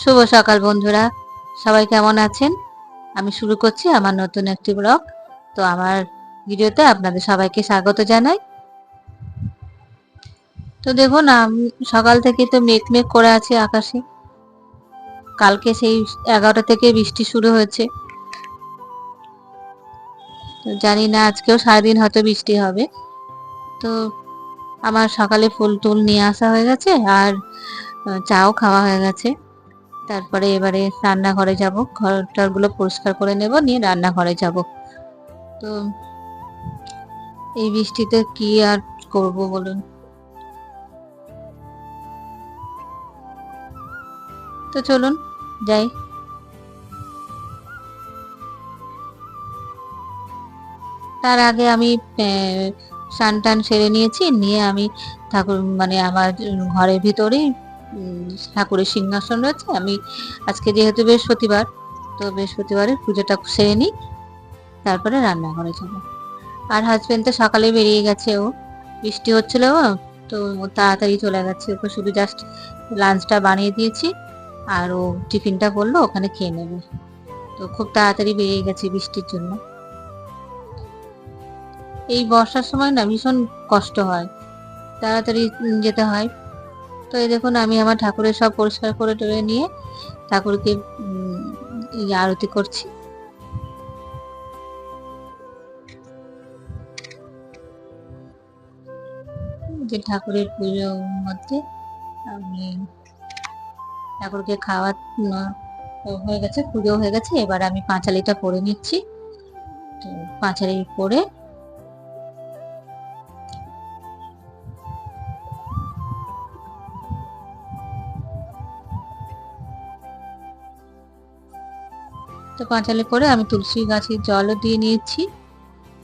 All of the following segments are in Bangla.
শুভ সকাল বন্ধুরা। সবাই কেমন আছেন? আমি শুরু করছি আমার নতুন একটি ব্লগ। তো আমার ভিডিওতে আপনাদের সবাইকে স্বাগত জানাই। তো দেখুন, আমি সকাল থেকে তো মেঘ মেঘ করে আছে আকাশে। কালকে সেই এগারোটা থেকে বৃষ্টি শুরু হয়েছে। জানি না, আজকেও সারাদিন হয়তো বৃষ্টি হবে। তো আমার সকালে ফুল টুল নিয়ে আসা হয়ে গেছে আর চাও খাওয়া হয়ে গেছে। তারপরে এবারে রান্নাঘরে যাব। ঘরগুলো পরিষ্কার করে নেব, নিয়ে রান্নাঘরে যাব। তো এই বৃষ্টিতে কি আর করব বলুন? তো চলুন, যাই। তার আগে আমি স্নান টান সেরে নিয়েছি, নিয়ে আমি ঠাকুর মানে আমার ঘরের ভিতরেই ঠাকুরের সিংহাসন রয়েছে। আমি আজকে যেহেতু বৃহস্পতিবার, তো বৃহস্পতিবারের পুজোটা সেরে নিই, তারপরে রান্নাঘরে যাব। আর হাজবেন্ড তো সকালে বেরিয়ে গেছে ও। বৃষ্টি হচ্ছিল তো তাড়াতাড়ি চলে গেছে। ওকে শুধু জাস্ট লাঞ্চটা বানিয়ে দিয়েছি, আর ও টিফিনটা করল ওখানে খেয়ে নেবে। তো খুব তাড়াতাড়ি বেরিয়ে গেছে বৃষ্টির জন্য। এই বর্ষার সময় না ভীষণ কষ্ট হয়। তাড়াতাড়ি যেতে হয়। তো এই দেখুন, আমি আমার ঠাকুরের সব পরিষ্কার করে টরে নিয়ে ঠাকুরকে আরতি করছি। যে ঠাকুরের পুজোর মধ্যে আমি ঠাকুরকে খাওয়া হয়ে গেছে, পুজো হয়ে গেছে, এবার আমি পাঁচালিটা পরে নিচ্ছি। তো পাঁচালি পরে তো পাঁচালি করে আমি তুলসী গাছের জলও দিয়ে নিয়েছি,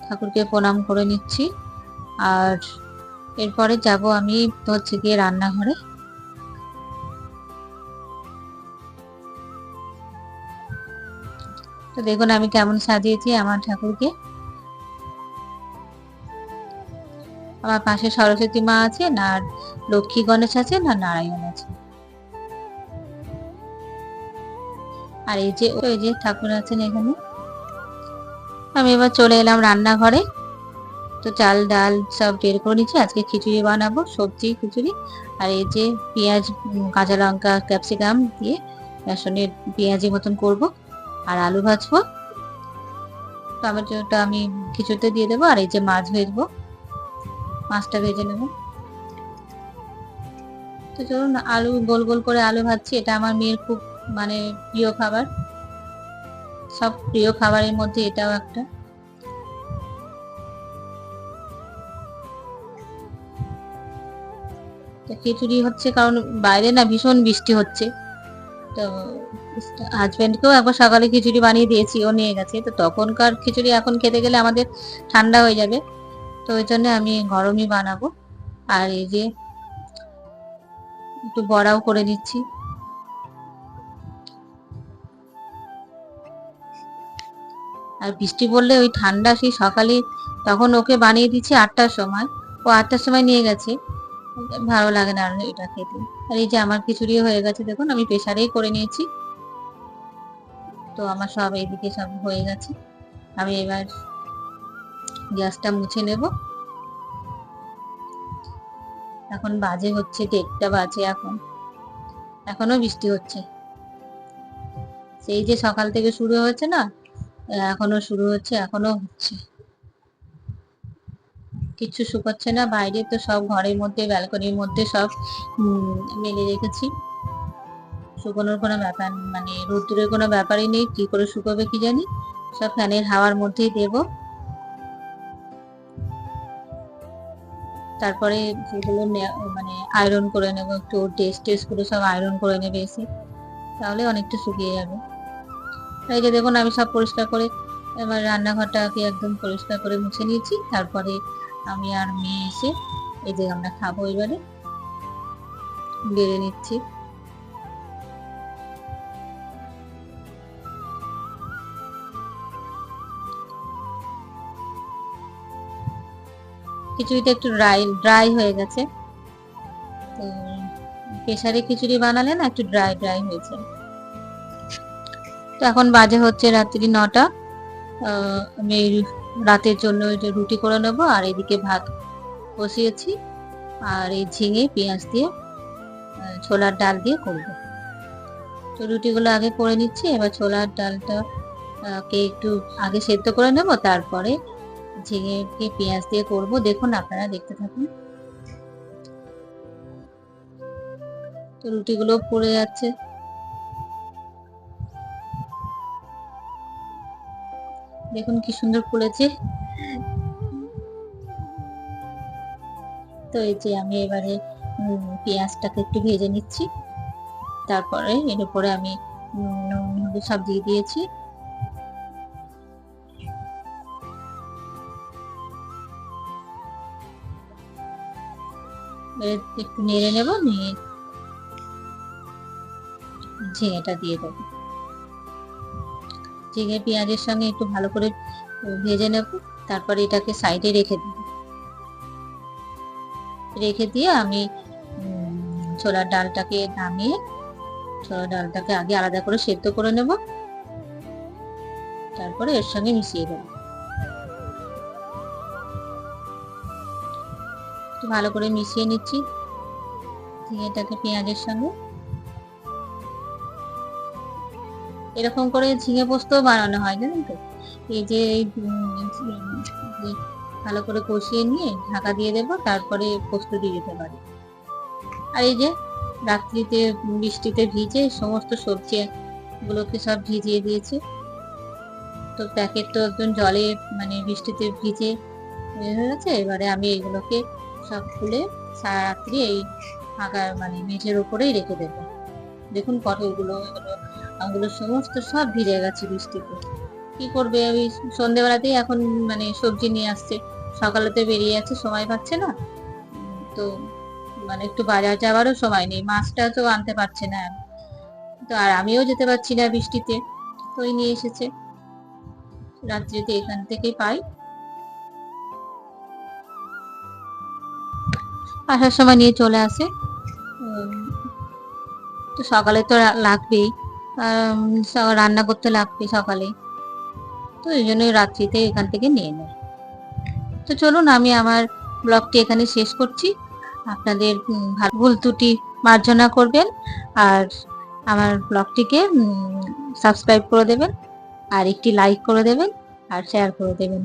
ঠাকুরকে প্রণাম করে নিচ্ছি। আর এরপরে যাব আমি হচ্ছে গিয়ে রান্নাঘরে। তো দেখুন আমি কেমন সাজিয়েছি আমার ঠাকুরকে। আমার পাশে সরস্বতী মা আছে না আর লক্ষ্মী গণেশ আছে না নারায়ণ আছে আর এই যে, ওই যে ঠাকুর আছেন এখানে। আমি এবার চলে এলাম রান্নাঘরে। তো চাল, ডাল সব বের করে নিচ্ছি আজকে খিচুড়ি বানাবো, সবজি, খিচুড়ি। আর এই যে পেঁয়াজ, কাঁচা লঙ্কা, ক্যাপসিকাম দিয়ে বেসনের পেঁয়াজের মতন করব। আর আলু ভাজবো। টমেটোটা আমি খিচুড়িতে দিয়ে দেবো। আর এই যে মাছ ভেজবো। মাছটা ভেজে নেব। তো চলুন, আলু গোল গোল করে আলু ভাজছি। এটা আমার মেয়ের খুব মানে প্রিয় খাবার। সব প্রিয় খাবারের মধ্যে এটাও একটা। তো খিচুড়ি হচ্ছে কারণ বাইরে না ভীষণ বৃষ্টি হচ্ছে। তো হাজবেন্ডকেও একবার সকালে খিচুড়ি বানিয়ে দিয়েছি, ও নিয়ে গেছে। তো তখনকার খিচুড়ি এখন খেতে গেলে আমাদের ঠান্ডা হয়ে যাবে। তো ওই জন্য আমি গরমই বানাবো। আর এই যে একটু বড়াও করে নিচ্ছি। আর বৃষ্টি পড়লে ওই ঠান্ডা সেই সকালে তখন ওকে বানিয়ে দিচ্ছি আটটার সময়। ও আটটার সময় নিয়ে গেছে। ভালো লাগে না এটা খেতে। আর এই যে আমার খিচুড়ি হয়ে গেছে, দেখুন আমি প্রেসারেই করে নিয়েছি। তো আমার সব এইদিকে সব হয়ে গেছে। আমি এবার গ্যাসটা মুছে নেব। এখন বাজে হচ্ছে দেড়টা বাজে এখন। এখনও বৃষ্টি হচ্ছে। সেই যে সকাল থেকে শুরু হয়েছে না এখনও শুরু হচ্ছে, এখনও হচ্ছে। কিচ্ছু শুকোচ্ছে না, বাইরে তো সব ঘরের মধ্যে, ব্যালকনির মধ্যে সব মেলে রেখেছি। শুকোনোর কোনো ব্যাপার মানে রোদ্দুরের কোনো ব্যাপারই নেই, কি করে শুকোবে কি জানি? সব ফ্যানের হাওয়ার মধ্যেই দেব। তারপরে সেগুলো নে- মানে আয়রন করে নেব, একটু টেস্ট টেস্ট করে সব আয়রন করে নেবে এসে। তাহলে অনেকটা শুকিয়ে যাবে। এই যে দেখুন, আমি সব পরিষ্কার করে এবার রান্নাঘরটাকে একদম পরিষ্কার করে মুছে নিয়েছি। তারপরে আমি আর মেয়ে এসে এই যে আমরা খাব এবারে। বেড়ে নিচ্ছি। খিচুড়িটা একটু ড্রাই ড্রাই হয়ে গেছে। তো, প্রেসারে খিচুড়ি বানালে না একটু ড্রাই ড্রাই হয়েছে তো এখন বাজে হচ্ছে রাত্রি নটা। আমি রাতের জন্য রুটি করে নেব, আর এদিকে ভাত বসিয়েছি। আর এই ঝিঙে, পেঁয়াজ দিয়ে ছোলার ডাল দিয়ে করব। তো রুটিগুলো আগে করে নিচ্ছি, এবার ছোলার ডালটা কে একটু আগে সেদ্ধ করে নেব, তারপরে ঝিঙেকে পেঁয়াজ দিয়ে করব। দেখুন, আপনারা দেখতে থাকুন। তো রুটিগুলো পড়ে যাচ্ছে। দেখুন কি সুন্দর ফুলেছে। তো এই যে আমি এবারে পেঁয়াজটাকে একটু ভেজে নিচ্ছি। তারপরে এর উপরে আমি হলুদ সব দিয়ে দিয়েছি। একটু নেড়ে নেব, নিয়ে ঝিঙেটা দিয়ে দেবো। ঝিঙে পেঁয়াজের সঙ্গে একটু ভালো করে ভেজে নেব, তারপরে এটাকে সাইডে রেখে দেব। রেখে দিয়ে আমি ছোলার ডালটাকে নামিয়ে, ছোলার ডালটাকে আগে আলাদা করে সেদ্ধ করে নেব। তারপরে এর সঙ্গে মিশিয়ে দেব। ভালো করে মিশিয়ে নিচ্ছি ঝিঙেটাকে পেঁয়াজের সঙ্গে। এরকম করে ঝিঙে পোস্ত বানানো হয়, জানেন তো? এই যে ভালো করে কষিয়ে নিয়ে ঢাকা দিয়ে দেবো, তারপরে পোস্ত দিয়ে দিতে পারি। আর এই যে রাত্রিতে বৃষ্টিতে ভিজে সমস্ত সবজি গুলোকে সব ভিজিয়ে দিয়েছে। তো প্যাকেট তো একদম জলে মানে বৃষ্টিতে ভিজে এ হয়ে গেছে, এবারে আমি এগুলোকে সব খুলে সারা রাত্রি এই ফাঁকা মানে মেঝের উপরেই রেখে দেবো। দেখুন পটলগুলো এগুলো ওগুলো সমস্ত সব ভিজে গেছে বৃষ্টিতে। কি করবে ওই সন্ধেবেলাতেই এখন মানে সবজি নিয়ে আসছে। সকালে তো বেরিয়ে যাচ্ছে, সময় পাচ্ছে না। তো মানে একটু বাজার যাওয়ারও সময় নেই, মাছটা তো আনতে পারছে না। তো আর আমিও যেতে পারছি না বৃষ্টিতে, তো ওই নিয়ে এসেছে। রাত্রিতে এখান থেকেই পাই। আসার সময় নিয়ে চলে আসে। তো সকালে তো লাগবেই। রান্না করতে লাগবে সকালে। তো এই জন্যই রাত্রিতে এখান থেকে নিয়ে নেয় তো চলুন, আমি আমার ব্লগটি এখানে শেষ করছি। আপনাদের ভুল ত্রুটি মার্জনা করবেন আর আমার ব্লগটিকে সাবস্ক্রাইব করে দেবেন আর একটি লাইক করে দেবেন আর শেয়ার করে দেবেন।